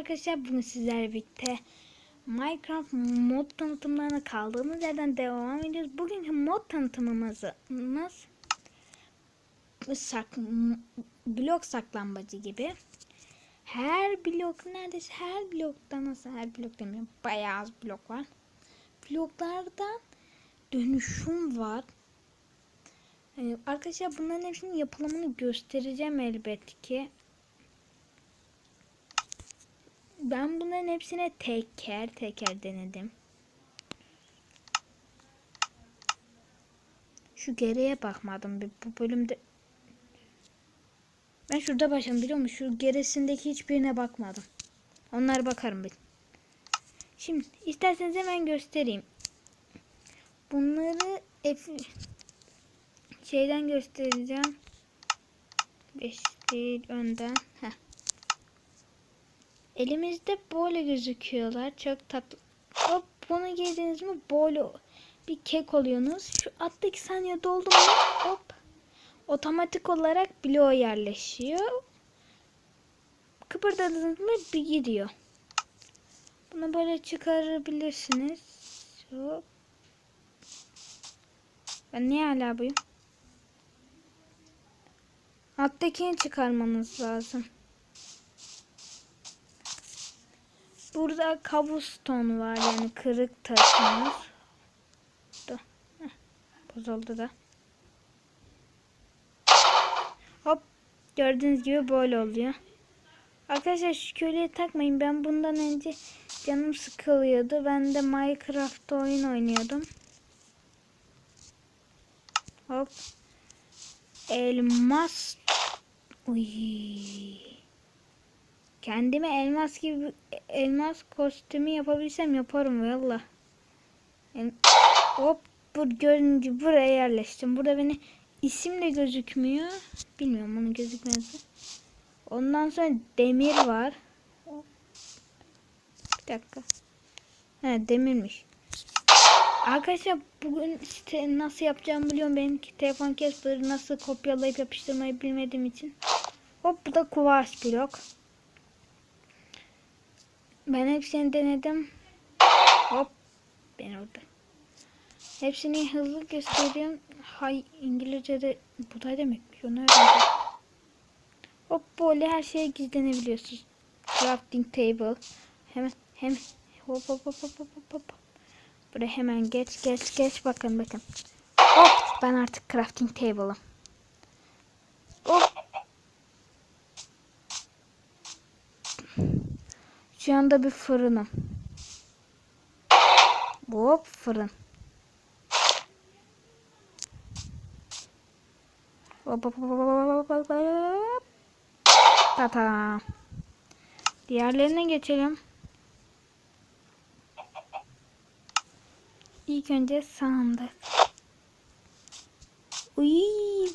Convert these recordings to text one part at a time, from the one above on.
arkadaşlar bugün sizlerle birlikte Minecraft mod tanıtımlarına kaldığımız yerden devam ediyoruz. Bugünkü mod tanıtımımızı nasıl sak blok saklambacı gibi her blok neredeyse her blokta nasıl her blok demiyorum bayağı az blok var. Bloklardan dönüşüm var. Ee, arkadaşlar bunların hepsinin yapılımını göstereceğim elbette ki. Ben bunların hepsine teker teker denedim. Şu geriye bakmadım. Bu bölümde ben şurada başladım biliyor musun? Şu gerisindeki hiçbirine bakmadım. Onlara bakarım bir. Şimdi isterseniz hemen göstereyim. Bunları F- şeyden göstereceğim. 5 değil önden. Heh. Elimizde böyle gözüküyorlar. Çok tatlı. Hop bunu giydiniz mi böyle bir kek oluyorsunuz. Şu alttaki saniye doldu mu hop otomatik olarak bloğa yerleşiyor. Kıpırdadınız mı bir gidiyor. Bunu böyle çıkarabilirsiniz. Hop. Ben niye hala buyum? Alttakini çıkarmanız lazım. Burada kabuston var yani kırık taşımız. Bozuldu da. Hop gördüğünüz gibi böyle oluyor. Arkadaşlar şu köleyi takmayın. Ben bundan önce canım sıkılıyordu. Ben de Minecraft oyun oynuyordum. Hop. Elmas. Uy. Kendime elmas gibi elmas kostümü yapabilsem yaparım valla. Hop bu gibi buraya yerleştim. Burada beni isim de gözükmüyor. Bilmiyorum onun gözükmesi. Ondan sonra demir var. Bir dakika. He demirmiş. Arkadaşlar bugün işte nasıl yapacağımı biliyorum. Benimki telefon kesleri nasıl kopyalayıp yapıştırmayı bilmediğim için. Hop bu da kuvars blok. Ben hepsini denedim. Hop. Ben orada. Hepsini hızlı gösteriyorum. Hay İngilizce'de bu da demek. Onu öğrendim. Hop böyle her şeye gizlenebiliyorsunuz. Crafting table. Hemen hem hop hop hop hop hop hop. Buraya hemen geç geç geç bakın bakın. Hop ben artık crafting table'ım. Şu bir fırınım. Hop fırın. Hop hop hop hop hop hop. Tata. Diğerlerine geçelim. İlk önce sandık. Uy,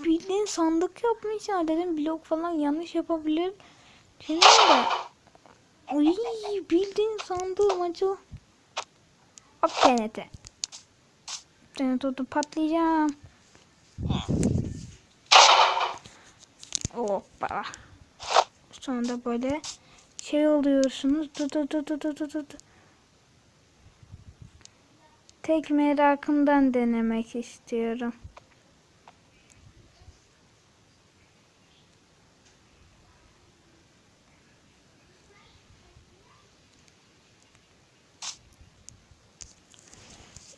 bildiğin sandık yapmışlar dedim blok falan yanlış yapabilir. Şimdi de Uy, bildiğin sandığım acı. Hop TNT. TNT tutup patlayacağım. Hoppa. Sonra böyle şey oluyorsunuz. Dı dı dı dı dı dı. Tek merakımdan denemek istiyorum.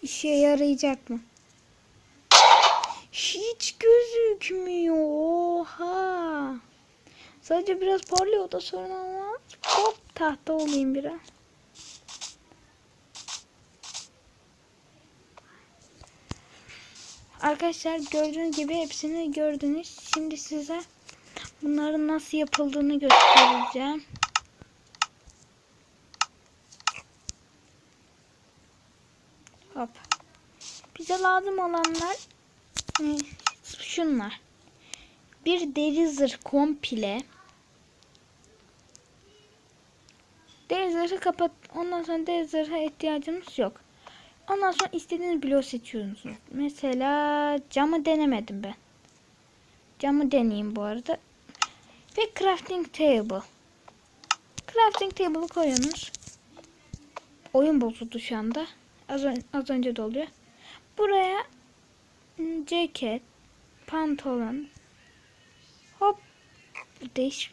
İşe yarayacak mı? Hiç gözükmüyor. Oha. Sadece biraz parlıyor da sorun olmaz. Hop tahta olayım biraz. Arkadaşlar gördüğünüz gibi hepsini gördünüz. Şimdi size bunların nasıl yapıldığını göstereceğim. Hop. Bize lazım olanlar e, şunlar. Bir deri zırh komple. Deri zırhı kapat. Ondan sonra deri zırha ihtiyacımız yok. Ondan sonra istediğiniz bloğu seçiyorsunuz. Mesela camı denemedim ben. Camı deneyeyim bu arada. Ve crafting table. crafting table'ı koyuyorsunuz. Oyun bozuldu şu anda. Az, az önce de oluyor. Buraya ceket, pantolon, hop değiş.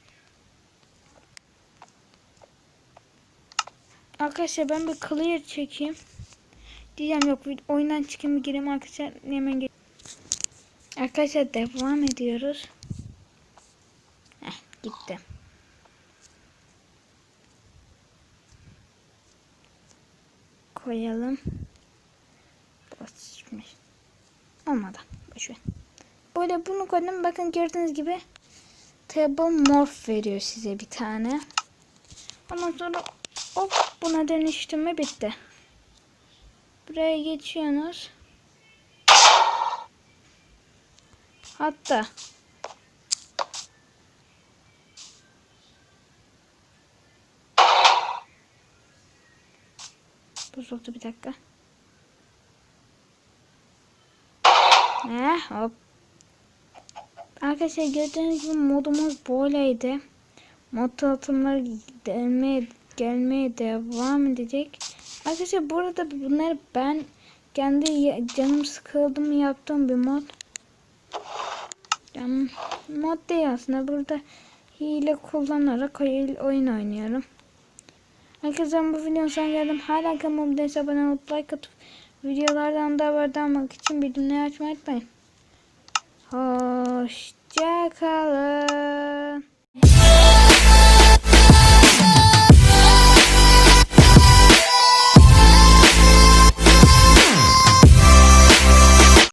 Arkadaşlar ben bir clear çekeyim. Diyeceğim yok oyundan çıkayım gireyim arkadaşlar hemen gel. Arkadaşlar devam ediyoruz. Heh, gitti. Koyalım. Basmış. Olmadı. Boşver. Böyle bunu koydum. Bakın gördüğünüz gibi table morph veriyor size bir tane. Ondan sonra hop buna dönüştürme bitti. Buraya geçiyorsunuz. Hatta bozuldu bir dakika. Hop. Arkadaşlar gördüğünüz gibi modumuz böyleydi. Mod tanıtımları gelmeye, gelmeye devam edecek. Arkadaşlar burada bunları ben kendi canım sıkıldım yaptığım bir mod. Yani mod değil aslında. Burada hile kullanarak oyun, oynuyorum. Herkese bu videonun sonuna geldim. Hala kanalımdaysa abone olup like atıp videolardan da haberdar olmak için bildirimleri açmayı unutmayın. Hoşçakalın.